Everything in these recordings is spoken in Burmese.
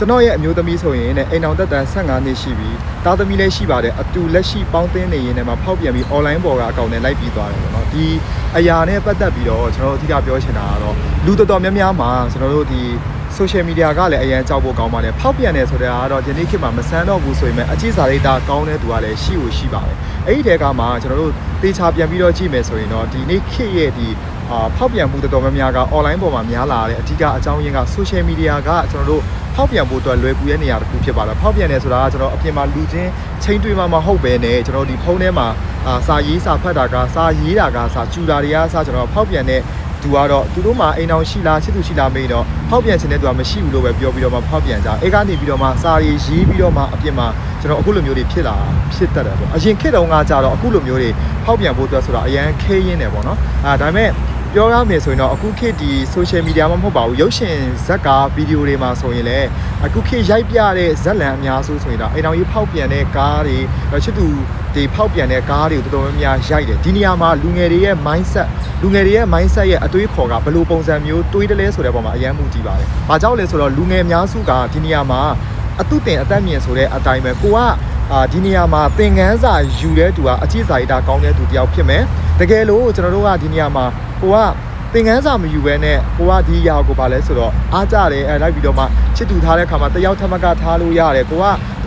ကျွန်တော်ရဲ့အမျိုးသမီးဆိုရင်တဲ့အိမ်အောင်သက်တမ်း15နှစ်ရှိပြီသားသမီးလည်းရှိပါတယ်အတူလက်ရှိပေါင်းသင်းနေရင်းနဲ့မှဖောက်ပြန်ပြီး online ပေါ်ကအကောင့်နဲ့လိုက်ပြီးသွားတယ်ပေါ့နော်ဒီအရာနဲ့ပတ်သက်ပြီးတော့ကျွန်တော်တို့အဓိကပြောချင်တာကတော့လူတော်တော်များများမှာကျွန်တော်တို့ဒီ social media ကလည်းအရန်ကြောက်ဖို့ကောင်းပါတယ်ဖောက်ပြန်တယ်ဆိုတာကတော့ဒီနေ့ခေတ်မှာမဆန်းတော့ဘူးဆိုရင်အကြည့်စာရိတ်တာကောင်းတဲ့သူကလည်းရှိကိုရှိပါတယ်အဲ့ဒီတဲကမှကျွန်တော်တို့တေချာပြန်ပြီးတော့ကြည့်မယ်ဆိုရင်တော့ဒီနေ့ခေတ်ရဲ့ဒီအာဖောက်ပြန်မှုတော်တော်များများက online ပေါ်မှာများလာတဲ့အဓိကအကြောင်းရင်းက social media ကကျွန်တော်တို့ ဖောက်ပြန်ဖို့အတွက်လွယ်ကူတဲ့နေရာတစ်ခုဖြစ်ပါတယ်ဖောက်ပြန်တယ်ဆိုတာကကျွန်တော်အပြင်မှာလူချင်းချင်းတွေးမှမဟုတ်ပဲねကျွန်တော်ဒီဖုန်းထဲမှာအာစာရေးစာဖတ်တာကစာရေးတာကစာကျူတာတွေကစာကျွန်တော်ဖောက်ပြန်တဲ့သူကတော့သူတို့မှာအိမ်အောင်ရှိလားချစ်သူရှိလားမေးတော့ဖောက်ပြန်ခြင်းတဲ့သူကမရှိဘူးလို့ပဲပြောပြီးတော့မှဖောက်ပြန်ကြအဲကနေပြီးတော့မှစာရေးရေးပြီးတော့မှအပြင်မှာကျွန်တော်အခုလိုမျိုးတွေဖြစ်လာဖြစ်တတ်တယ်ပေါ့အရင်ခေတ်တုန်းကကြတော့အခုလိုမျိုးတွေဖောက်ပြန်ဖို့အတွက်ဆိုတာအရန်ခဲရင်းတယ်ပေါ့နော်အာဒါပေမဲ့ ပြောရမယ်ဆိုရင်တော့အခုခေတ်ဒီ social media မှာမဟုတ်ပါဘူးရုပ်ရှင်ဇာတ်ကားဗီဒီယိုတွေမှာဆိုရင်လည်းအခုခေတ်ရိုက်ပြတဲ့ဇာတ်လံအများစုဆိုရင်တော့အိမ်တော်ကြီးဖောက်ပြန်တဲ့ကားတွေချစ်သူဒီဖောက်ပြန်တဲ့ကားတွေကိုတော်တော်များများရိုက်တယ်ဒီနေရာမှာလူငယ်တွေရဲ့ mindset လူငယ်တွေရဲ့ mindset ရဲ့အတွေးခေါ်ကဘယ်လိုပုံစံမျိုးတွေးတယ်လဲဆိုတဲ့ပုံမှာအရင်မှုကြည့်ပါတယ်။ဘာကြောင့်လဲဆိုတော့လူငယ်အများစုကဒီနေရာမှာအတုတင်အသက်မြင့်ဆိုတဲ့အတိုင်းပဲကိုကအာဒီနေရာမှာသင်ခန်းစာယူတဲ့သူကအကြည့်စာရိတာကောင်းတဲ့သူတယောက်ဖြစ်မယ်။တကယ်လို့ကျွန်တော်တို့ကဒီနေရာမှာ ကိုကသင်ခန်းစာမယူဘဲနဲ့ကိုကဒီຢာကိုပါလဲဆိုတော့အားကြတယ်အဲလိုက်ပြီးတော့မှချစ်တူထားတဲ့ခါမှာတယောက်ထပ်မကထားလို့ရတယ်ကိုက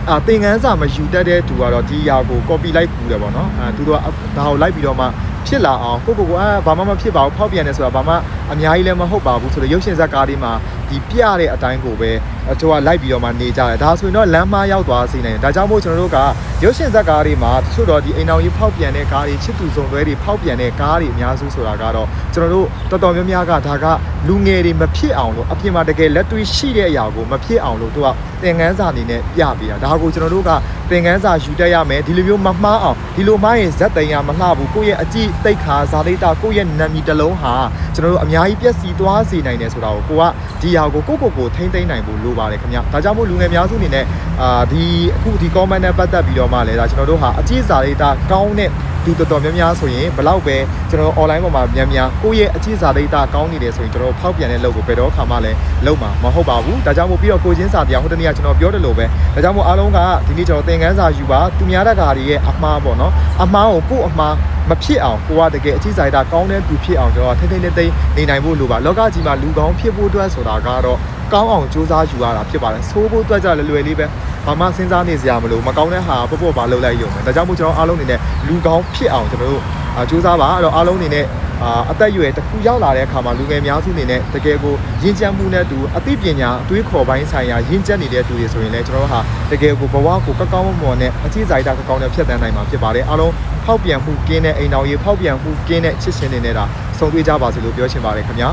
အာသင်ခန်းစာမယူတတ်တဲ့သူကတော့ဒီຢာကို copy လိုက်ကူတယ်ပေါ့နော်အဲသူတို့ကဒါကိုလိုက်ပြီးတော့မှဖြစ်လာအောင်ကိုကိုကိုအဲဘာမှမဖြစ်ပါဘူးဖောက်ပြန်နေဆိုတာဘာမှအများကြီးလည်းမဟုတ်ပါဘူးဆိုတော့ရုပ်ရှင်ဇာတ်ကားလေးမှာဒီပြတဲ့အတိုင်းကိုပဲ အချို့ကလိုက်ပြီးတော့မှနေကြတယ်ဒါဆိုရင်တော့လမ်းမရောက်သွားစေနိုင်တယ်ဒါကြောင့်မို့ကျွန်တော်တို့ကရုပ်ရှင်ဇာတ်ကားတွေမှာတချို့တော့ဒီအိမ်အောင်ကြီးဖောက်ပြန်တဲ့ကားတွေချစ်သူစုံတွဲတွေဖောက်ပြန်တဲ့ကားတွေအများစုဆိုတာကတော့ကျွန်တော်တို့တော်တော်များများကဒါကလူငယ်တွေမဖြစ်အောင်လို့အပြင်မှာတကယ်လက်တွေ့ရှိတဲ့အရာကိုမဖြစ်အောင်လို့သူကသင်ခန်းစာအနေနဲ့ပြပေးတာဒါကိုကျွန်တော်တို့ကသင်ခန်းစာယူတတ်ရမယ်ဒီလိုမျိုးမမှားအောင်ဒီလိုမှားရင်ဇက်သိမ်းရမလှဘူးကိုယ့်ရဲ့အကြည့်တိတ်ခါဇာတိတာကိုယ့်ရဲ့နာမည်တစ်လုံးဟာကျွန်တော်တို့အများကြီးပျက်စီးသွားစေနိုင်တယ်ဆိုတာကိုကိုကဒီဟာကိုကိုကိုကိုထိမ့်သိမ့်နိုင်ဖို့လိုပါတယ်ခင်ဗျဒါကြောင့်မို့လူငယ်များစုအနေနဲ့အာဒီအခုဒီ comment နဲ့ပတ်သက်ပြီးတော့မှလည်းဒါကျွန်တော်တို့ဟာအကြည့်ဇာတိတာကောင်းတဲ့သူတော်တော်များများဆိုရင်ဘလောက်ပဲကျွန်တော် online ပေါ်မှာများများကိုယ့်ရဲ့အကြည့်ဇာတိတာကောင်းနေတယ်ဆိုရင်ကျွန်တော်ဖောက်ပြန်တဲ့လုပ်ကိုဘယ်တော့ခါမှလည်းလုပ်မှာမဟုတ်ပါဘူးဒါကြောင့်မို့ပြီးတော့ကိုချင်းစာတရားဟိုတနေ့ကကျွန်တော်ပြောတယ်လို့ပဲဒါကြောင့်မို့အားလုံးကဒီနေ့ကျွန်တော်သင်ခန်းစာယူပါသူများတကာတွေရဲ့အမှားပေါ့နော်အမှားကိုကိုယ့်အမှားမဖြစ်အောင်ကိုကတကယ်အကြည့်ဇာတိတာကောင်းတဲ့သူဖြစ်အောင်ကျွန်တော်ထိမ့်ထိမ့်သိမ့်သိမ့်နေနိုင်ဖို့လိုပါလောကကြီးမှာလူကောင်းဖြစ်ဖို့အတွက်ဆိုတာကတော့ ကောင်းအောင်စူးစမ်းယူရတာဖြစ်ပါတယ်ဆိုးဖို့အတွက်ကြလွယ်လွယ်လေးပဲဘာမှစဉ်းစားနေစရာမလိုမကောင်းတဲ့ဟာပေါ့ပေါ့ပါလုပ်လိုက်ရုံပဲဒါကြောင့်မို့ကျွန်တော်အားလုံးအနေနဲ့လူကောင်းဖြစ်အောင်ကျွန်တော်တို့အာစူးစမ်းပါအဲ့တော့အားလုံးအနေနဲ့အာအသက်အရွယ်တစ်ခုရောက်လာတဲ့အခါမှာလူငယ်များစုအနေနဲ့တကယ်ကိုရင့်ကျက်မှုနဲ့တူအသိပညာအတွေးခေါ်ပိုင်းဆိုင်ရာရင့်ကျက်နေတဲ့သူတွေဆိုရင်လည်းကျွန်တော်တို့ဟာတကယ်ကိုဘဝကိုကောက်ကောက်မွန်မွန်နဲ့အချစ်ဆိုင်တာကောက်ကောက်နဲ့ဖြတ်သန်းနိုင်မှာဖြစ်ပါတယ်အားလုံးဖောက်ပြန်မှုကင်းတဲ့အိမ်တော်ရေးဖောက်ပြန်မှုကင်းတဲ့ချစ်ရှင်တွေနဲ့တာဆုံတွေ့ကြပါစေလို့ပြောချင်ပါတယ်ခင်ဗျာ